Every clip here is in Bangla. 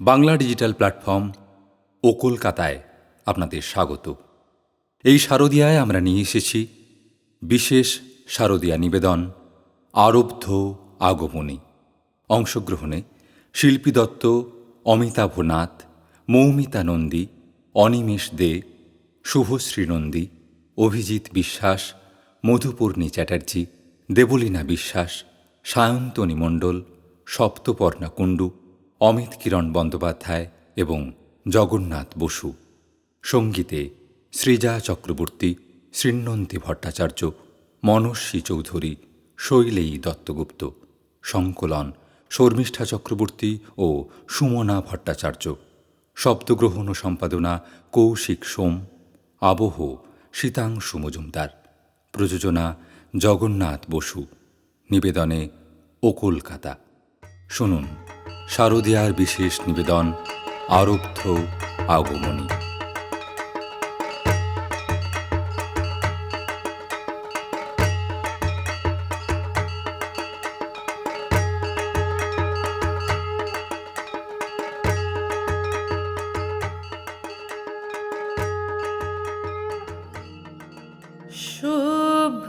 বাংলা ডিজিটাল প্ল্যাটফর্ম ও কলকাতায় আপনাদের স্বাগত। এই শারদিয়ায় আমরা নিয়ে এসেছি বিশেষ শারদীয়া নিবেদন, আরব্ধ আগমনী। অংশগ্রহণে শিল্পী দত্ত অমিতাভ নাথ, মৌমিতা নন্দী, অনিমেষ দে, শুভশ্রী নন্দী, অভিজিৎ বিশ্বাস, মধুপূর্ণী চ্যাটার্জী, দেবলীনা বিশ্বাস, সায়ন্তনী মণ্ডল, সপ্তপর্ণা কুণ্ডু, অমিত কিরণ বন্দ্যোপাধ্যায় এবং জগন্নাথ বসু। সঙ্গীতে সৃজা চক্রবর্তী শ্রীনন্তী ভট্টাচার্য, মনস্বী চৌধুরী, শৈলেয়ী দত্তগুপ্ত, সংকলন শর্মিষ্ঠা চক্রবর্তী ও সুমনা ভট্টাচার্য। শব্দগ্রহণ ও সম্পাদনা কৌশিক সোম, আবহ শীতাংশু মজুমদার। প্রযোজনা জগন্নাথ বসু। নিবেদনে ও কলকাতা শুনুন, শারদীয়ার বিশেষ নিবেদন আরব্ধ আগমনী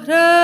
शुभ्रयोत्स्ना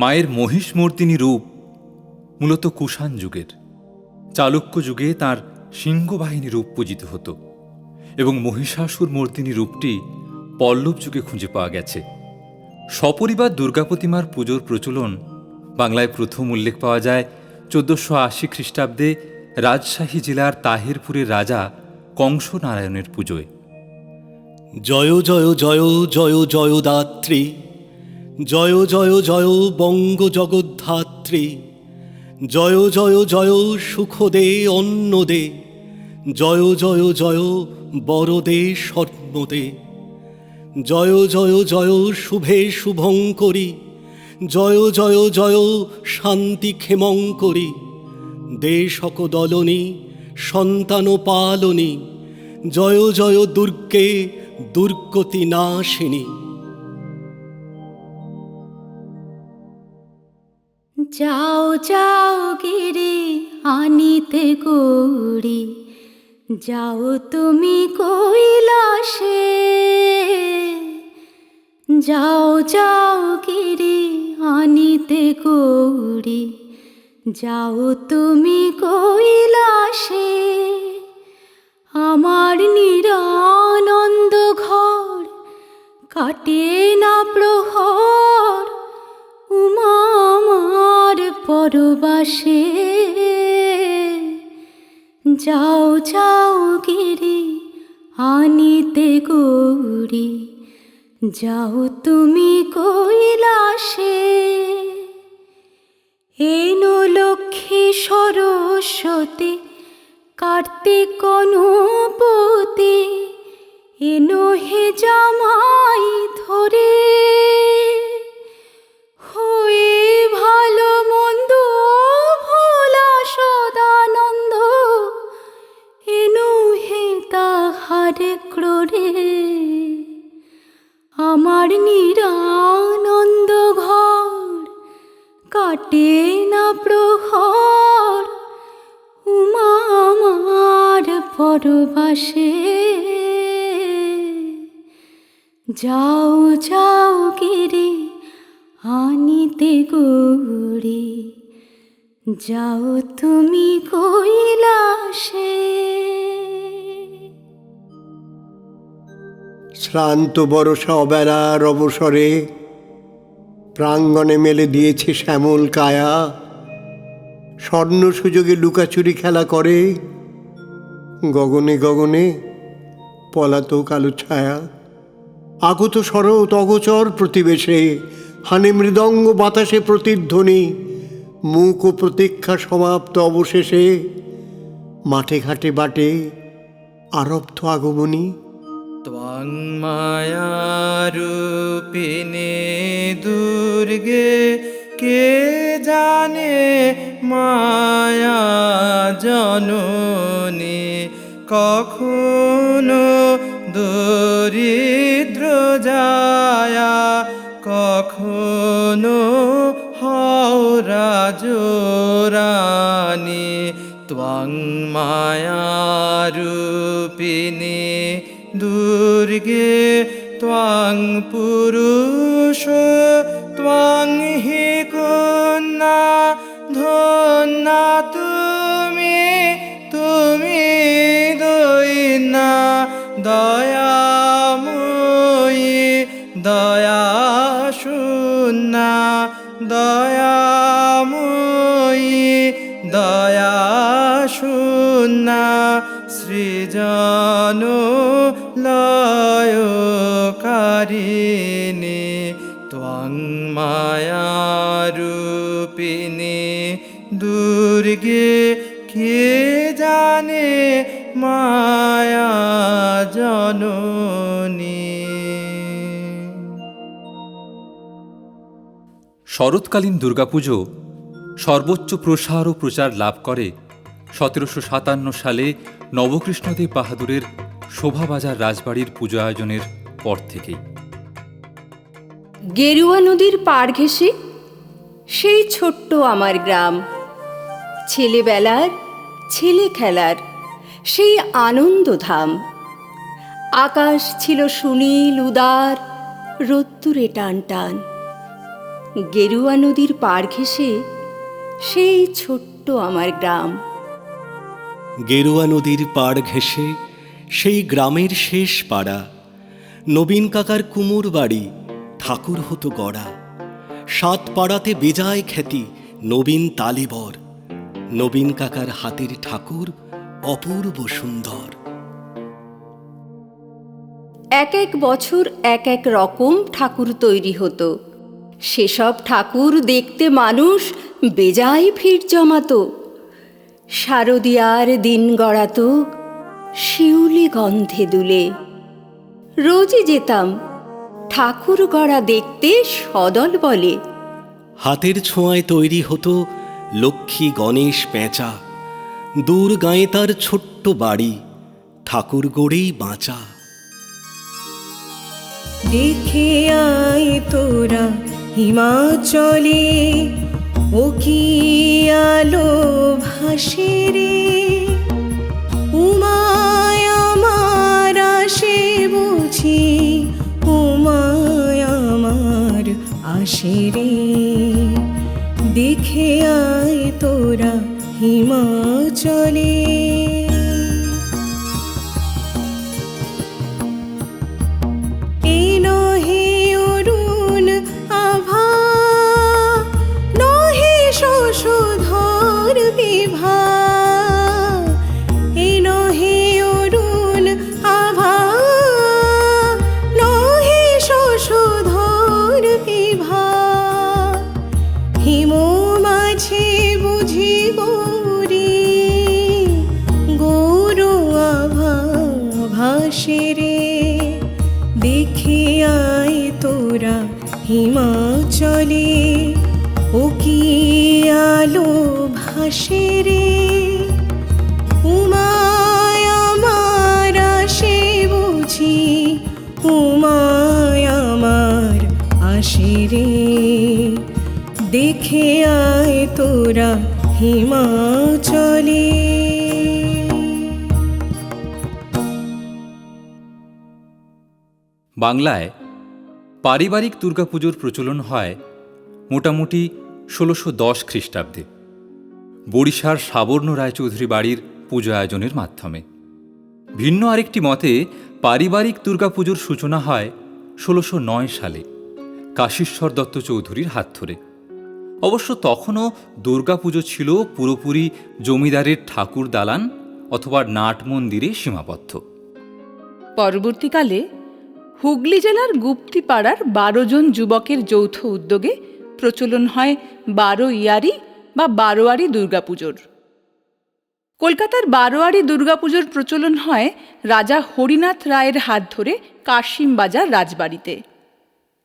মায়ের মহিষমর্দিনী রূপ মূলত কুষাণ যুগের। চালুক্য যুগে তার সিংহবাহিনী রূপ পূজিত হতো এবং মহিষাসুর মর্দিনী রূপটি পল্লব যুগে খুঁজে পাওয়া গেছে। সপরিবার দুর্গা প্রতিমার পুজোর প্রচলন বাংলায় প্রথম উল্লেখ পাওয়া যায় চোদ্দশো আশি খ্রিস্টাব্দে রাজশাহী জেলার তাহিরপুরের রাজা কংস নারায়ণের পুজোয়। জয় জয় জয় জয় জয়, দাত্রী। জয় জয় জয় বঙ্গ জগদ্ধাত্রী। জয় জয় জয় সুখদে অন্নদে। জয় জয় জয় বরদে স্বর্ণদে। জয় জয় জয় শুভে শুভঙ্করী। জয় জয় জয় শান্তি ক্ষেমঙ্করী। দেশক দলনী সন্তান পালনী। জয় জয় দুর্গে দুর্গতি নাশিনী। যাও যাও গিরি, আনিতে গৌরি যাও তুমি কৈলাসে। যাও যাও গিরি, আনিতে গৌরি যাও তুমি কৈলাসে। আমার নিরানন্দ পরবাসে যাও যাও গিরি, আনিতে গৌরি। যাও তুমি কৈলাসে। এনো লক্ষ্মী সরস্বতী, কার্তিক গণপতি এনো হে জামাই ধরে। কাটে না প্রহর, উমা আমার পরবাসে। যাও যাও গিরে, আনিতে গৌরী। যাও তুমি কৈলাসে। শ্রান্ত বরষা অবেলার অবসরে প্রাঙ্গণে মেলে দিয়েছে শ্যামল কায়া। স্বর্ণ সুযোগে লুকাচুরি খেলা করে। গগনে গগনে পলাত কালো ছায়া। আগত সর তগচর প্রতিবেশে। হানে মৃদঙ্গ বাতাসে প্রতিধ্বনি। মুখ ও প্রতীক্ষা সমাপ্ত অবশেষে। মাঠে ঘাটে বাটে আরব্ধ আগমনী। ত্বং মায়া দু দুর্গে কে জানে মায়া জননী? কখনো দরিদ্র যায়া, কখনো হাওরা জোরানি ত্বং মায়ারূপিণী দুর্গে ত্বং পুরু লয়কারিণী, ত্বং মায়ারূপিণী, দুর্গে কে জানে মায়া জননী? শরৎকালীন দুর্গাপুজো সর্বোচ্চ প্রসার ও প্রচার লাভ করে সতেরোশো সাতান্ন সালে নবকৃষ্ণদেব বাহাদুরের শোভাবাজার রাজবাড়ির পুজো আয়োজনের পর থেকেই। গেরুয়া নদীর পাড় ঘেঁষে সেই ছোট্ট আমার গ্রাম। ছেলেবেলার ছেলে খেলার সেই আনন্দধাম। আকাশ ছিল সুনীল উদার রোদ্দুরে টান টান গেরুয়া নদীর পাড় ঘেঁষে সেই ছোট্ট আমার গ্রাম। গেরুয়া নদীর পাড় ঘেঁষে সেই গ্রামের শেষ পাড়া। নবীন কাকার কুমোর বাড়ি, ঠাকুর হতো গড়া। সাত পাড়াতে বেজায় খ্যাতি নবীন তালেবর। নবীন কাকার হাতের ঠাকুর অপূর্ব সুন্দর। এক এক বছর এক এক রকম ঠাকুর তৈরি হতো। সেসব ঠাকুর দেখতে মানুষ বেজায় ভিড় জমাতো। শারদিয়ার দিন গড়াতো শিউলি গন্ধে দুলে। রোজই যেতাম ঠাকুর গড়া দেখতে সদল বলে। হাতের ছোঁয়ায় তৈরি হতো লক্ষ্মী গণেশ পেঁচা। দূর গায়ে তার ছোট্ট বাড়ি ঠাকুর গড়েই বাঁচা। দেখে আয় তোরা হিমাচলে ও কি আলো ভাসে রে? বুঝি উমায় আমার আসে রে দেখে আয় তোরা হিমাচলে। দেখিয়াই তোরা হিমাচলে ও কি আলো ভাসে বুঝি আসে রে। দেখে আয় তোরা হিমা বাংলায় পারিবারিক দুর্গাপুজোর প্রচলন হয় মোটামুটি ষোলোশো দশ খ্রিস্টাব্দে বড়িশার সাবর্ণ রায়চৌধুরী বাড়ির পুজো আয়োজনের মাধ্যমে। ভিন্ন আরেকটি মতে, পারিবারিক দুর্গাপুজোর সূচনা হয় ষোলোশো নয় সালে কাশীশ্বর দত্ত চৌধুরীর হাত ধরে। অবশ্য তখনও দুর্গাপুজো ছিল পুরোপুরি জমিদারের ঠাকুর দালান অথবা নাট মন্দিরে সীমাবদ্ধ। পরবর্তীকালে হুগলি জেলার গুপ্তিপাড়ার বারো জন যুবকের যৌথ উদ্যোগে প্রচলন হয় বারো ইয়ারি বা বারোয়ারি দুর্গাপুজোর। কলকাতার বারোয়ারি দুর্গাপুজোর প্রচলন হয় রাজা হরিনাথ রায়ের হাত ধরে কাশিম বাজার রাজবাড়িতে।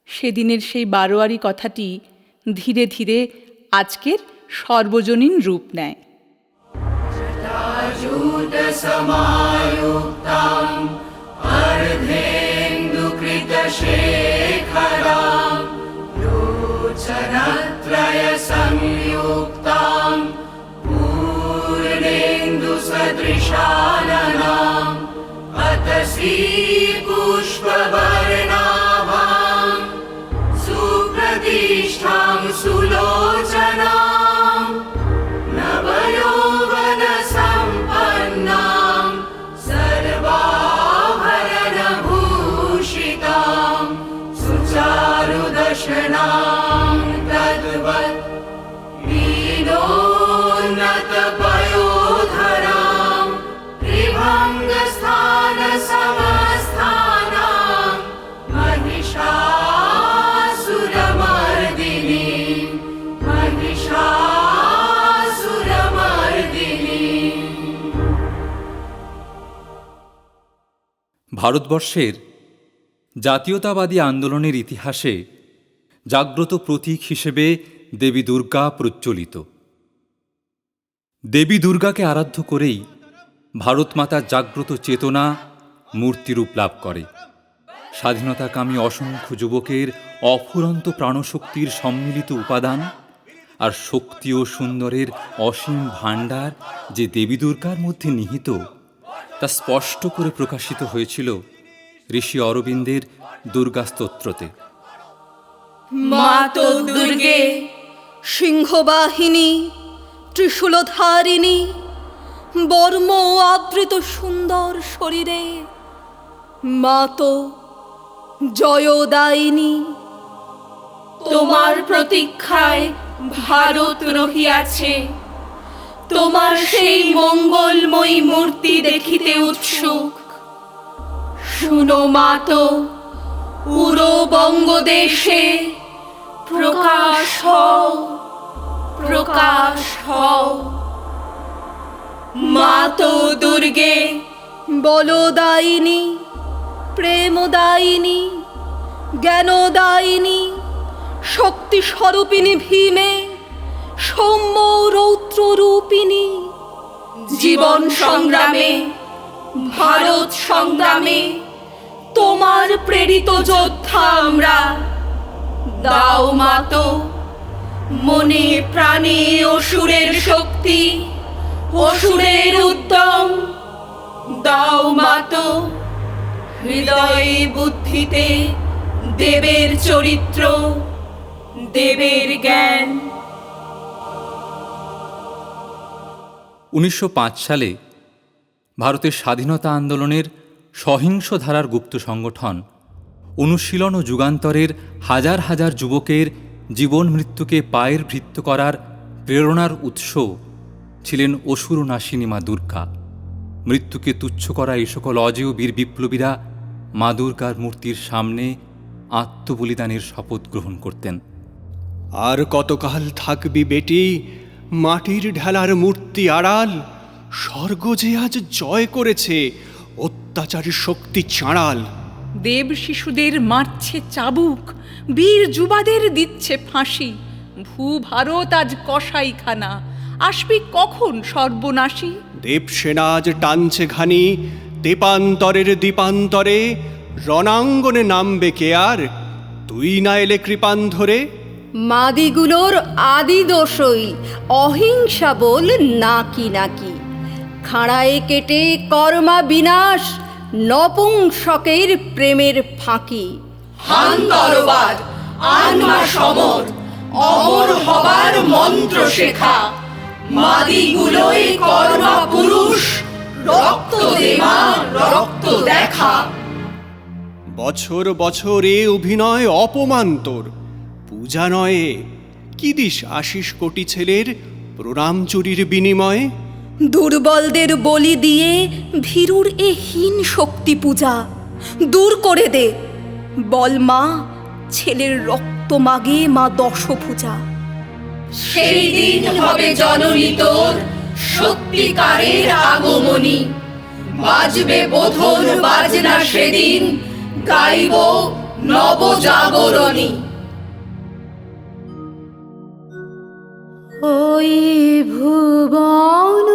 সেদিনের সেই বারোয়ারি কথাটি ধীরে ধীরে আজকের সর্বজনীন রূপ নেয়। शेखरां त्रय संयोक्ताम् पूर्णेन्दुसदृशा नत श्रीपुष्पवर्णाभा सुप्रतिष्ठां सुल ভারতবর্ষের জাতীয়তাবাদী আন্দোলনের ইতিহাসে জাগ্রত প্রতীক হিসেবে দেবী দুর্গা প্রচলিত দেবী দুর্গাকে আরাধ্য করেই ভারতমাতার জাগ্রত চেতনা মূর্তিরূপ লাভ করে। স্বাধীনতাকামী অসংখ্য যুবকের অফুরন্ত প্রাণশক্তির সম্মিলিত উপাদান আর শক্তি ও সুন্দরের অসীম ভাণ্ডার যে দেবী দুর্গার মধ্যে নিহিত তা স্পষ্ট করে প্রকাশিত হয়েছিল ঋষি অরবিন্দের দুর্গাস্তোত্রতে মা দুর্গে, সিংহবাহিনী, ত্রিশূলধারিণী, বর্ম আবৃত সুন্দর শরীরে। মা তো জয়দায়িনী। তোমার প্রতীক্ষায় ভারত রহিয়াছে। তোমার সেই মঙ্গলময়ী মূর্তি দেখিতে উৎসুক। শুনো মাতো পুরো বঙ্গদেশে প্রকাশ হও প্রকাশ হও। মাতো দুর্গে, বলদায়িনী, প্রেমদায়িনী, জ্ঞানদায়িনী শক্তি স্বরূপিণী ভীমে সৌম্য রৌদ্র রূপিণী। জীবন সংগ্রামে, ভারত সংগ্রামে, তোমার প্রেরিত যোদ্ধা আমরা। দাও মাতো, মনে প্রাণে অসুরের শক্তি, অসুরের উদ্যম। দাও মাতো, হৃদয়ে বুদ্ধিতে দেবের চরিত্র, দেবের জ্ঞান। উনিশশো পাঁচ সালে ভারতের স্বাধীনতা আন্দোলনের সহিংস ধারার গুপ্ত সংগঠন অনুশীলন ও যুগান্তরের হাজার হাজার যুবকের জীবন মৃত্যুকে পায়ের ভৃত্য করার প্রেরণার উৎস ছিলেন অসুর নাসিনী মা দুর্গা। মৃত্যুকে তুচ্ছ করা এই সকল অজেয় বীর বিপ্লবীরা মা দুর্গার মূর্তির সামনে আত্মবলিদানের শপথ গ্রহণ করতেন। আর কতকাল থাকবি বেটি? মাটির ঢেলার মূর্তি আড়াল স্বর্গ যে আজ জয় করেছে অত্যাচারী শক্তি চাঁড়াল। দেব শিশুদের মারছে চাবুক বীর যুবাদের দিচ্ছে ফাঁসি। ভূ ভারত আজ কসাইখানা আসবি কখন সর্বনাশী? দেবসেনা আজ টানছে ঘানি তেপান্তরের দীপান্তরে রণাঙ্গনে নামবে কে আর? তুই না এলে কৃপান ধরে মাদিগুলোর আদি দোষই অহিংসা বল নাকি নাকি। খাড়ায় কেটে কর্মা বিনাশ নপুংসকের প্রেমের ফাঁকি। হান তরবার আনমা সমর অমর হবার মন্ত্র শেখা। মাদিগুলোই কর্মা পুরুষ রক্ত দে মা রক্ত দেখা। বছর বছর এ অভিনয় অপমান তোর পূজা নয়ে। কি দিস আশিস কোটি ছেলের প্রণাম চুরির বিনিময়ে? দুর্বলদের বলি দিয়ে ভীরুর এ হীন শক্তি পূজা দূর করে দে। বল মা ছেলের রক্ত মাগে মা দশ পূজা সেই দিন হবে জননী তোর সত্যিকারের আগমনী। বাজবে বোধন বাজনা সেদিন গাইব নবজাগরণী। ওই ভুবন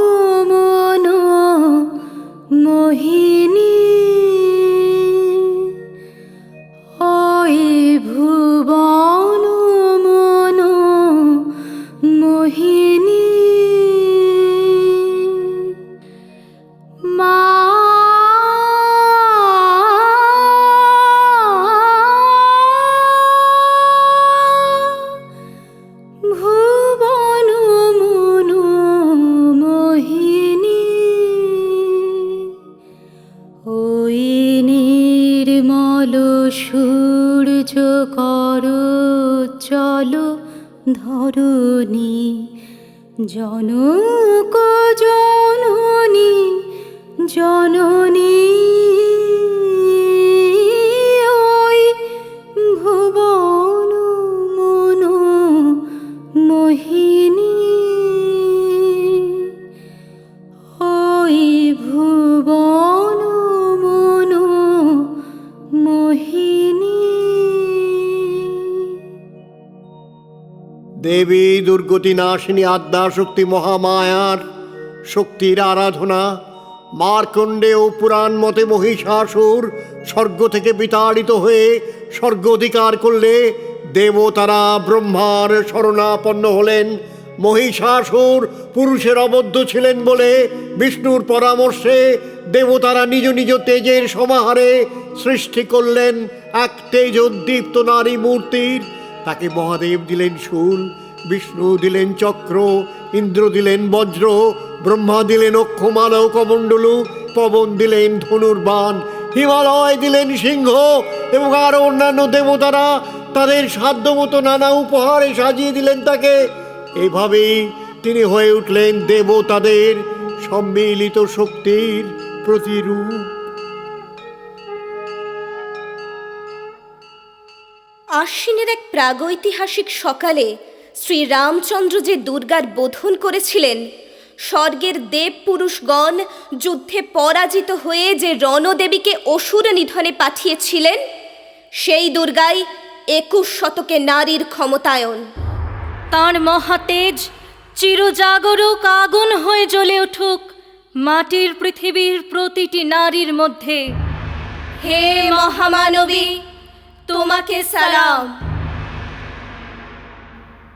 দেবী দুর্গতি নাশিনী আদ্যা শক্তি মহামায়ার শক্তির আরাধনা, মার্কণ্ডে ও পুরাণ মতে মহিষাসুর স্বর্গ থেকে বিতাড়িত হয়ে স্বর্গ অধিকার করলে দেবতারা ব্রহ্মার শরণাপন্ন হলেন। মহিষাসুর পুরুষের অবদ্ধ ছিলেন বলে বিষ্ণুর পরামর্শে দেবতারা নিজ নিজ তেজের সমাহারে সৃষ্টি করলেন এক তেজ উদ্দীপ্ত নারী মূর্তির। তাকে মহাদেব দিলেন শুল বিষ্ণু দিলেন চক্র, ইন্দ্র দিলেন বজ্র, ব্রহ্মা দিলেন অক্ষমাল কমণ্ডলু, পবন দিলেন ধনুর্বাণ, হিমালয় দিলেন সিংহ এবং আরও অন্যান্য দেবতারা তাদের সাধ্য মতো নানা উপহারে সাজিয়ে দিলেন তাকে। এভাবেই তিনি হয়ে উঠলেন দেবতাদের সম্মিলিত শক্তির প্রতিরূপ। আশ্বিনের এক প্রাগৈতিহাসিক সকালে শ্রী রামচন্দ্র যে দুর্গার বোধন করেছিলেন। স্বর্গের দেব পুরুষগণ যুদ্ধে পরাজিত হয়ে যে রণদেবীকে অসুর নিধনে পাঠিয়েছিলেন সেই দুর্গাই একুশ শতকে নারীর ক্ষমতায়ন। তাঁর মহাতেজ চিরজাগরুক আগুন হয়ে জ্বলে উঠুক মাটির পৃথিবীর প্রতিটি নারীর মধ্যে। হে মহামানবী তোমাকে সালাম।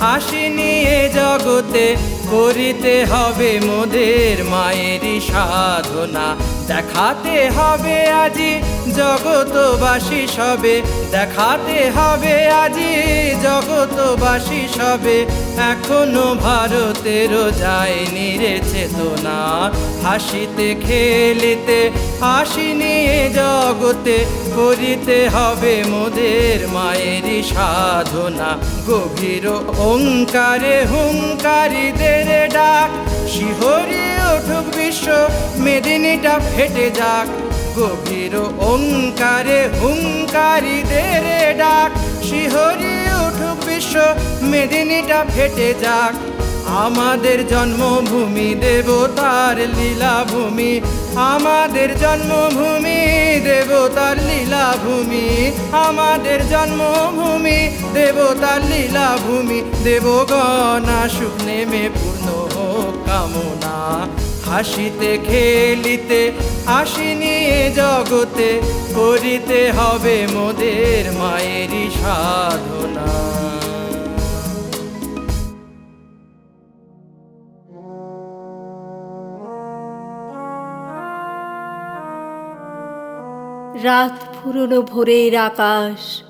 আসিনি এ জগতে করিতে হবে মোদের মায়েরই সাধনা। দেখাতে হবে আজি জগতবাসী সবে, দেখাতে হবে আজি জগতবাসী সবে। এখনও ভারতেরও যায়নি রে চেতনা, হাসিতে খেলিতে আসিনি এ জগতে করিতে হবে মোদের মায়েরই সাধনা, গভীর ওঙ্কারে হুঙ্কারীদের ডাক। শিহরি উঠুক বিশ্ব, মেদিনীটা ফেটে যাক। গভীর ওঙ্কারে হুঙ্কারীদের ডাক। শিহরি উঠুক বিশ্ব, মেদিনীটা ফেটে যাক। আমাদের জন্মভূমি, দেবতার লীলাভূমি আমাদের জন্মভূমি, দেবতার লীলাভূমি। আমাদের জন্মভূমি, দেবতার লীলাভূমি। দেবগণা সুখ নেমে পূর্ণ কামনা। হাসিতে, খেলিতে আসিনি জগতে, করিতে হবে মোদের মায়েরই সাধনা। রাত ফুরনো ভোরের আকাশ,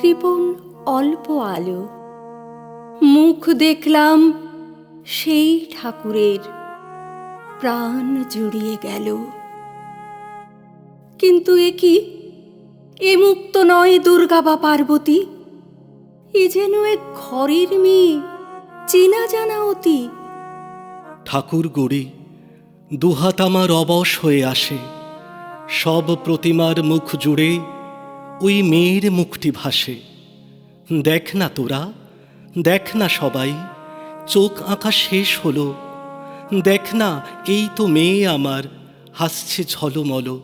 কৃপণ অল্প আলো। মুখ দেখলাম সেই ঠাকুরের, প্রাণ জুড়িয়ে গেল। কিন্তু এ কি? এ মুক্ত নয় দুর্গা বা পার্বতী। এ যেন এক ঘরের মেয়ে, চেনা জানা অতি। ঠাকুর গড়ি দুহাত আমার অবশ হয়ে আসে। সব প্রতিমার মুখ জুড়ে ওই মেয়ের মুখটি ভাসে। দেখ না তোরা, দেখ না সবাই, চোখ আঁকা শেষ হলো। দেখ না, এই তো মেয়ে আমার, হাসছে ঝলমল।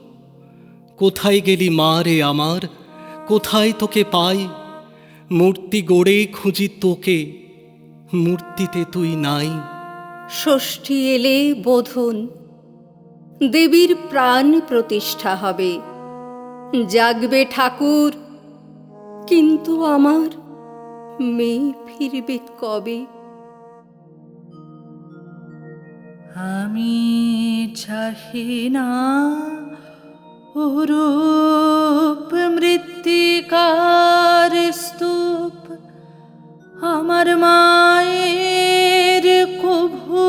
কোথায় গেলি মা রে আমার, কোথায় তোকে পাই? মূর্তি গড়ে খুঁজি তোকে, মূর্তিতে তুই নাই। ষষ্ঠী এলে বোধন দেবীর প্রাণ প্রতিষ্ঠা হবে। জাগবে ঠাকুর, কিন্তু আমার মেয়ে ফিরবে কবে? আমি চাহি না রূপ মৃত্তিকার স্তূপ, আমার মায়ের কভু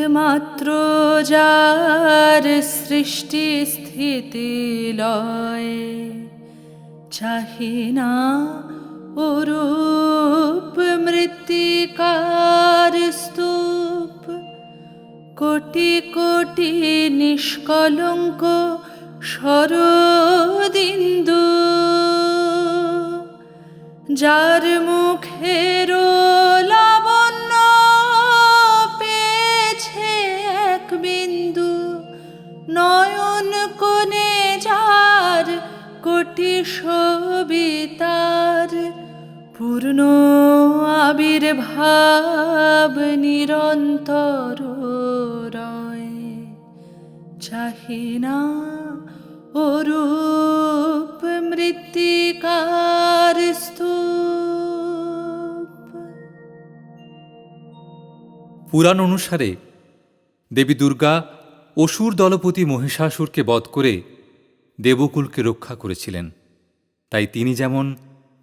ইঙ্গিত মাত্র যার সৃষ্টি স্থিতি লয়। চাহি না অরূপ মৃত্তিকার স্তূপ। কোটি কোটি নিষ্কলঙ্ক শরদিন্দু যার মুখের কোটি সবিতার পূর্ণ আবির্ভাব নিরন্তর রয়। চাহি না অরূপ মৃত্তিকার পুরাণ অনুসারে দেবী দুর্গা অসুর দলপতি মহিষাসুরকে বধ করে দেবকুলকে রক্ষা করেছিলেন। তাই তিনি যেমন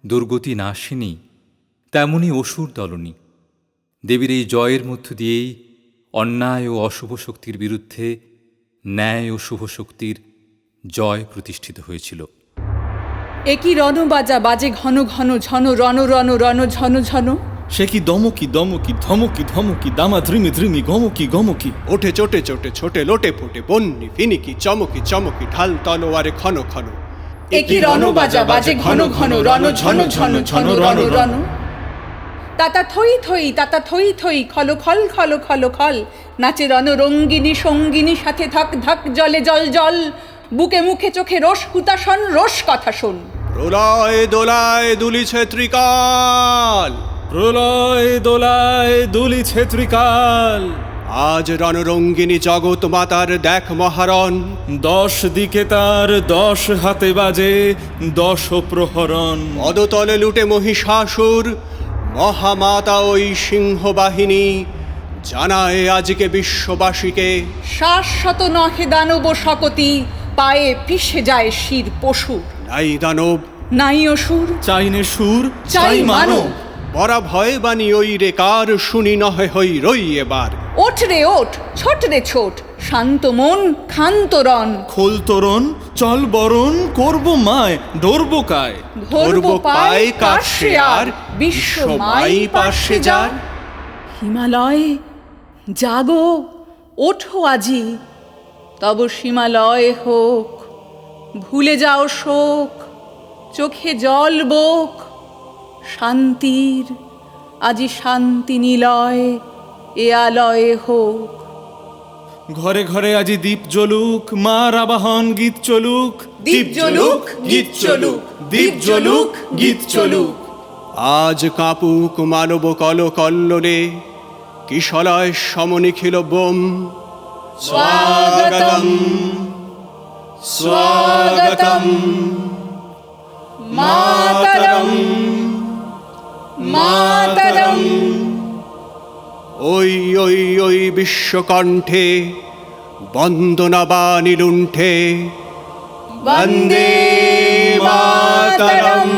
দুর্গতি নাশিনী, তেমনি অসুর দলনী। দেবীর এই জয়ের মধ্য দিয়েই অন্যায় ও অশুভ শক্তির বিরুদ্ধে ন্যায় ও শুভ শক্তির জয় প্রতিষ্ঠিত হয়েছিল। একই রণবাজা বাজে ঘন ঘন ঝন রণ রণ রণ ঝন ঝন? সে কি দমকি দমকি ধমকি ধমকি দামা ধ্রিমি ধ্রিমি গমকি গমকি ওঠে চোটে চোটে ছোটে লোটে ফোটে বন্নি ফিনিকি চমকি চমকি ঢাল তলোয়ারে ক্ষণ ক্ষণ একই রণবাজা বাজে ঘন ঘন রণ ঝন ঝন ঝন রণ রণ। তাতা থই থই তাতা থই থই খল খল খল খল খল। নাচে রণরঙ্গিনী সঙ্গিনী সাথে ধক ধক জলে জল জল। বুকে মুখে চোখে রস হুতাশন রস কথা শোন। প্রলয় দোলায় দুলিছে ত্রিকাল। প্রলয় দোলায় দুলিছে ত্রিকাল। আজ রণরঙ্গিনী জগৎ মাতার দেখ মহারণ। দশ দিকে তার দশ হাতে বাজে দশ প্রহরণ। পদতলে লুটে মহিষাসুর মহামাতা ওই সিংহবাহিনী জানায় আজকে বিশ্ববাসীকে। শাশ্বত নহে দানব শকতি পায়ে পিষে যায় শির পশু নাই দানব। নাই অসুর চাইনে সুর চাই মানব। বরা ভয় বাণী ওই রে কার শুনি নহে হই রই এবার। ওঠ রে ওঠ ছোট রে ছোট শান্ত মন ক্ষান্ত রণ। খোল তোরণ চল বরণ করব মায় ডরব কায়। ধরব পায় কাশে আর বিশ্ব মাই পাশে যার। হিমালয় জাগো ওঠো আজি তব সীমালয় হোক ভুলে যাও শোক চোখে জল বোক শান্তির আজি শান্তি নিলয় এ আলয়ে হোক। ঘরে ঘরে আজি দীপ জ্বলুক মার আবাহন গীত চলুক। দীপ জ্বলুক, গীত চলুক, দীপ জ্বলুক গীত চলুক। আজ কাপুক মানব কল কল্লোলে কিশলয় সমনিখিল বোম। স্বাগতম স্বাগতম মাতরম। মাতরম। ওই ওই ওই বিশ্বকণ্ঠে বন্দনা বা নিলুণ্ঠে বন্দে মাতরম।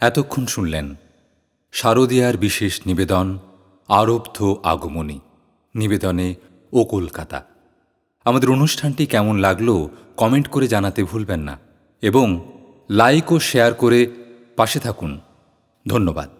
এতক্ষণ শুনলেন শারদীয়ার বিশেষ নিবেদন আরব্ধ আগমনী। নিবেদনে ও কলকাতা। আমাদের অনুষ্ঠানটি কেমন লাগল কমেন্ট করে জানাতে ভুলবেন না এবং লাইক ও শেয়ার করে পাশে থাকুন। ধন্যবাদ।